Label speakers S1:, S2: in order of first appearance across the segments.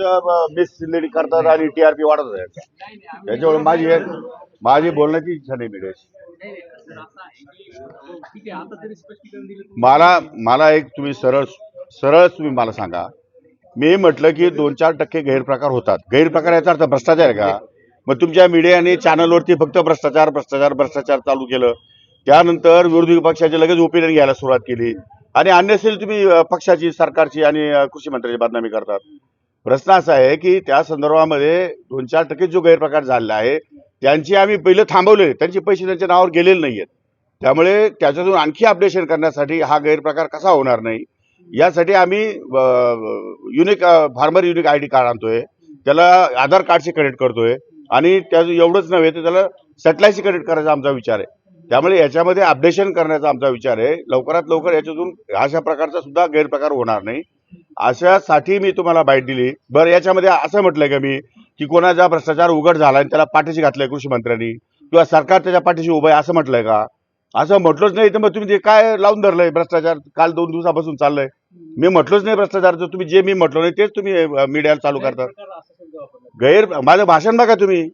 S1: Miss mislead करतात आणि TRP वाढत आहे त्याच्यामुळे माझी एक माझी बोलण्याची इच्छा नाही मीडियाशी मला मला एक तुम्ही सरळ सरळ तुम्ही मला सांगा. मी म्हटलं की दोन चार टक्के गैरप्रकार होतात. गैरप्रकार याचा अर्थ भ्रष्टाचार आहे का? मग तुमच्या मीडियाने चॅनलवरती फक्त भ्रष्टाचार भ्रष्टाचार भ्रष्टाचार चालू केलं. त्यानंतर विरोधी पक्षाचे लगेच ओपिनियन घ्यायला सुरुवात केली. आणि अन्यसेल तुम्ही पक्षाची सरकारची आणि कृषी मंत्र्याची बदनामी करतात. प्रश्न असा आहे की त्या संदर्भामध्ये दोन चार टक्के जो गैरप्रकार झालेला आहे त्यांची आम्ही पहिले थांबवले त्यांचे पैसे त्यांच्या नावावर गेलेले नाही आहेत त्यामुळे त्याच्यातून आणखी अपडेशन करण्यासाठी हा गैरप्रकार कसा होणार नाही यासाठी आम्ही unique farmer unique I D card आणतोय त्याला आधार कार्डशी कनेक्ट करतोय आणि त्याचं एवढंच नव्हे तर त्याला सॅटेलाईटशी कनेक्ट करायचा आमचा विचार आहे. त्यामुळे याच्यामध्ये अपडेशन करण्याचा आमचा विचार आहे. लवकरात लवकर याच्यातून अशा प्रकारचा सुद्धा गैरप्रकार होणार नाही. अशासाठी मी तुम्हाला बाईट दिली. बरं याच्यामध्ये असं म्हटलंय का मी की कोणाचा भ्रष्टाचार उघड झाला आणि त्याला पाठीशी घातलंय कृषी मंत्र्यांनी किंवा सरकार त्याच्या पाठीशी उभं आहे असं म्हटलंय का? असं म्हटलंच नाही तर मग तुम्ही ते काय लावून धरलंय भ्रष्टाचार? काल दोन दिवसापासून चाललंय. मी म्हटलंच नाही भ्रष्टाचार तुम्ही जे मी म्हटलं नाही तेच तुम्ही मीडियाला चालू
S2: करता.
S1: गैर माझं भाषण बघा तुम्ही.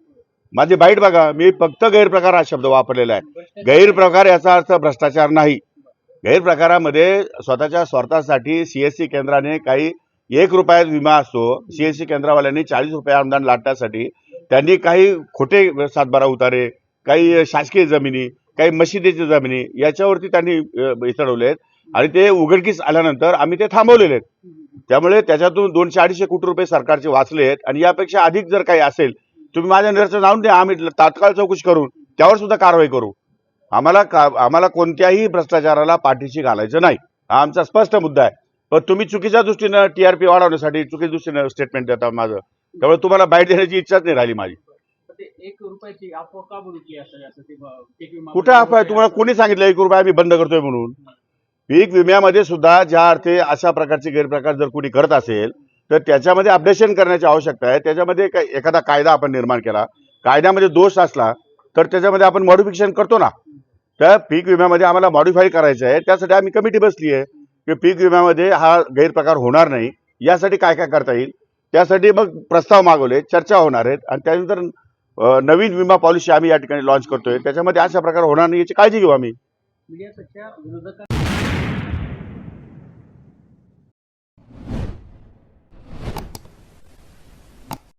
S1: माझी बाईट बघा. मी फक्त गैरप्रकार हा शब्द वापरलेला आहे. गैरप्रकार याचा अर्थ भ्रष्टाचार नाही. गैरप्रकारामध्ये स्वतःच्या स्वार्थासाठी सीएससी केंद्राने काही एक रुपयात विमा असतो. सीएससी केंद्रावाल्यांनी चाळीस रुपये अनुदान लाटण्यासाठी त्यांनी काही खोटे सातबारा उतारे काही शासकीय जमिनी काही मशिदीच्या जमिनी याच्यावरती त्यांनी अ, चढवले आहेत. आणि ते उघडकीस आल्यानंतर आम्ही ते थांबवलेले आहेत. त्यामुळे त्याच्यातून दोनशे अडीचशे कोटी रुपये सरकारचे वाचले आहेत. आणि यापेक्षा अधिक जर काही असेल तुम्ही माझ्या निर्णय जाऊन द्या. आम्ही तात्काळ चौकशी करून त्यावर सुद्धा कारवाई करू. आम्हाला का आम्हाला कोणत्याही भ्रष्टाचाराला पाठीशी घालायचं नाही. हा आमचा स्पष्ट मुद्दा आहे. पण तुम्ही चुकीच्या दृष्टीनं टीआरपी वाढवण्यासाठी चुकीच्या दृष्टीनं स्टेटमेंट देता माझं. त्यामुळे तुम्हाला बाईट देण्याची इच्छाच नाही राहिली माझी. कुठे अफवा आहे? तुम्हाला कोणी सांगितलं एक रुपया आम्ही बंद करतोय म्हणून? पीक विम्यामध्ये सुद्धा ज्या अर्थे अशा प्रकारचे गैरप्रकार जर कोणी करत असेल तर त्याच्यामध्ये अपडेशन करण्याची आवश्यकता आहे. त्याच्यामध्ये एखादा कायदा आपण निर्माण केला कायद्यामध्ये दोष असला तर त्याच्यामध्ये आपण मॉडिफिकेशन करतो ना. त्या पीक विम्यामध्ये आम्हाला मॉडिफाय करायचं आहे. त्यासाठी आम्ही कमिटी बसली आहे की पीक विम्यामध्ये हा गैरप्रकार होणार नाही. यासाठी काय काय करता येईल? त्यासाठी मग प्रस्ताव मागवले चर्चा होणार आहेत. आणि त्यानंतर नवीन विमा पॉलिसी आम्ही या ठिकाणी लॉन्च करतोय. त्याच्यामध्ये अशा प्रकार होणार नाही याची काळजी घेऊ आम्ही.